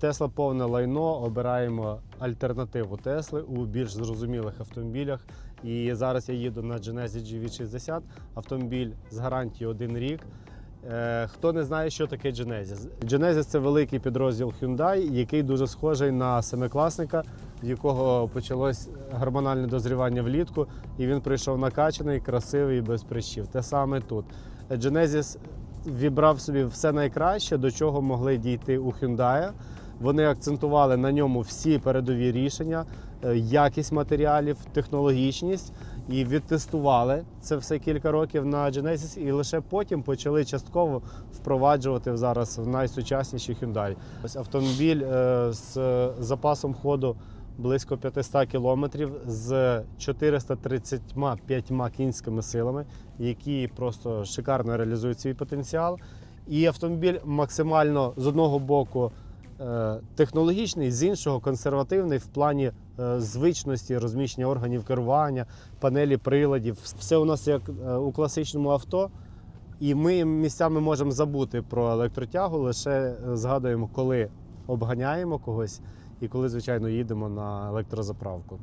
Тесла повне лайно, обираємо альтернативу Тесли у більш зрозумілих автомобілях. І зараз я їду на Genesis GV60, автомобіль з гарантією один рік. Е, Хто не знає, що таке Genesis? Genesis – це великий підрозділ Hyundai, який дуже схожий на семикласника, в якого почалось гормональне дозрівання влітку, і він прийшов накачаний, красивий, без прищів. Те саме тут. Genesis вібрав собі все найкраще, до чого могли дійти у Hyundai. Вони акцентували на ньому всі передові рішення, е, якість матеріалів, технологічність і відтестували це все кілька років на Genesis, і лише потім почали частково впроваджувати зараз в найсучасніші Hyundai. Ось автомобіль е, з запасом ходу близько 500 кілометрів з 435 кінськими силами, які просто шикарно реалізують свій потенціал. І автомобіль максимально з одного боку е, технологічний, з іншого консервативний в плані е, звичності розміщення органів керування, панелі приладів. Все у нас як е, у класичному авто. І ми місцями можемо забути про електротягу, лише згадуємо, коли обганяємо когось і коли, звичайно, їдемо на електрозаправку.